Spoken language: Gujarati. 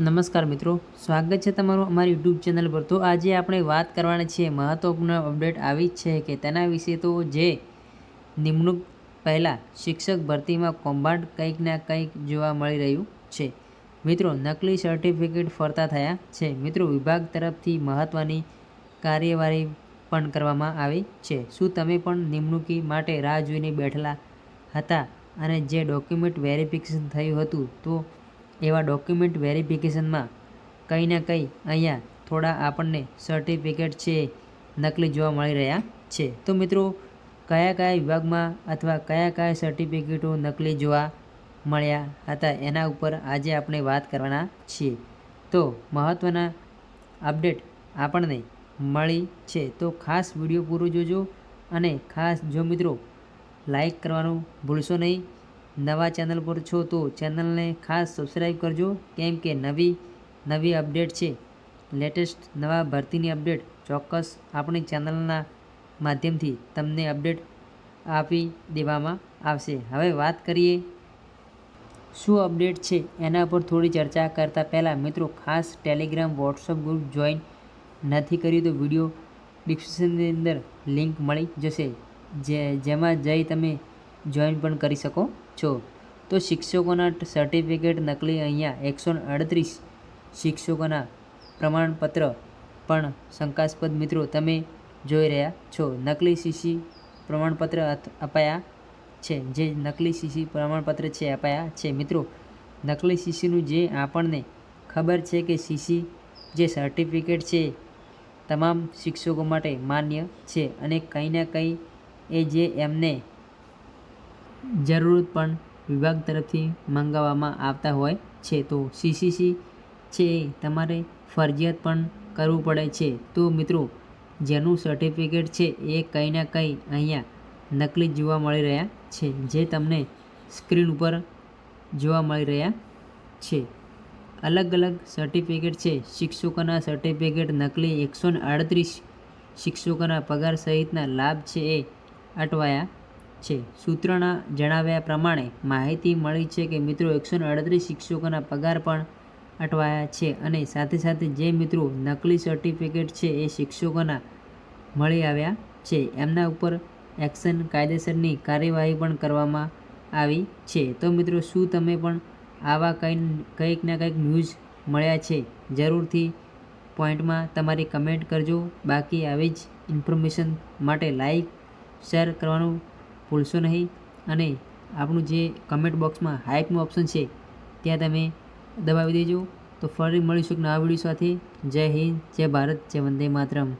નમસ્કાર મિત્રો, સ્વાગત છે તમારું અમારી યુટ્યુબ ચેનલ પર. તો આજે આપણે વાત કરવાની છે મહત્ત્વપૂર્ણ અપડેટ આવી જ છે કે તેના વિશે તો જે નિમણૂક પહેલાં શિક્ષક ભરતીમાં કૌભાંડ કંઈક ના કંઈક જોવા મળી રહ્યું છે. મિત્રો, નકલી સર્ટિફિકેટ ફરતા થયા છે. મિત્રો, વિભાગ તરફથી મહત્ત્વની કાર્યવાહી પણ કરવામાં આવી છે. શું તમે પણ નિમણૂકી માટે રાહ જોઈને બેઠેલા હતા? અને જે ડોક્યુમેન્ટ વેરિફિકેશન થયું હતું, તો એવા ડોક્યુમેન્ટ વેરિફિકેશનમાં કંઈ ને કંઈ અહીંયા થોડા આપણને સર્ટિફિકેટ છે, નકલી જોવા મળી રહ્યા છે. તો મિત્રો, કયા કયા વિભાગમાં અથવા કયા કયા સર્ટિફિકેટો નકલી જોવા મળ્યા હતા એના ઉપર આજે આપણે વાત કરવાના છીએ. તો મહત્ત્વના અપડેટ આપણને મળી છે. તો ખાસ વીડિયો પૂરો જોજો અને ખાસ જો મિત્રો લાઈક કરવાનું ભૂલશો નહીં. નવા ચેનલ પર છો તો ચેનલને ખાસ સબસ્ક્રાઈબ કરજો. કેમ કે નવી નવી અપડેટ છે. લેટેસ્ટ નવા ભરતીની અપડેટ ચોક્કસ આપણી ચેનલના માધ્યમથી તમને અપડેટ આપી દેવામાં આવશે. હવે વાત કરીએ શું અપડેટ છે? એના પર થોડી ચર્ચા કરતાં પહેલાં મિત્રો, ખાસ ટેલિગ્રામ વોટ્સઅપ ગ્રુપ જોઈન નથી કર્યું તો વીડિયો ડિસ્ક્રિપ્શનની અંદર લિંક મળી જશે. જે, જેમાં જઈ તમે જોઈન પણ કરી શકો. છો? તો શિક્ષકોના સર્ટિફિકેટ નકલી અહીંયા એકસો અડત્રીસ શિક્ષકોના પ્રમાણપત્ર પણ શંકાસ્પદ મિત્રો, તમે જોઈ રહ્યા છો. નકલી સીસી પ્રમાણપત્ર અપાયા છે. જે નકલી સીસી પ્રમાણપત્ર છે, અપાયા છે. મિત્રો, નકલી સીસીનું જે આપણને ખબર છે કે સીસી જે સર્ટિફિકેટ છે, તમામ શિક્ષકો માટે માન્ય છે અને કંઈ ને કંઈ એ જે એમને જરૂરત પણ વિભાગ તરફથી મંગાવવામાં આવતા હોય છે. તો સીસીસી છે એ તમારે ફરજિયાત પણ કરવું પડે છે. તો મિત્રો, જેનું સર્ટિફિકેટ છે એ કંઈ ના કંઈ અહીંયા નકલી જોવા મળી રહ્યા છે, જે તમને સ્ક્રીન ઉપર જોવા મળી રહ્યા છે. અલગ અલગ સર્ટિફિકેટ છે. શિક્ષકોના સર્ટિફિકેટ નકલી એકસો ને અડત્રીસ શિક્ષકોના પગાર સહિતના લાભ છે એ અટવાયા છે. સૂત્રોના જણાવ્યા પ્રમાણે માહિતી મળી છે કે મિત્રો એકસો અડત્રીસ શિક્ષકોના પગાર પણ અટવાયા છે અને સાથે સાથે જે મિત્રો નકલી સર્ટિફિકેટ છે એ શિક્ષકોના મળી આવ્યા છે. એમના ઉપર એક્શન કાયદેસરની કાર્યવાહી પણ કરવામાં આવી છે. તો મિત્રો શું તમે પણ આવા કંઈ કંઈક ને કંઈક ન્યૂઝ મળ્યા છે? જરૂરથી પોઈન્ટમાં તમારી કમેન્ટ કરજો. બાકી આવી જ ઇન્ફોર્મેશન માટે લાઈક, શેર કરવાનું ભૂલશો નહીં. અને આપણું જે કમેન્ટ બોક્સમાં હાઇપનું ઓપ્શન છે, ત્યાં તમે દબાવી દેજો. તો ફરી મળીશું નવા વીડિયો સાથે. જય હિન્દ, જય ભારત, જય વંદે માતરમ.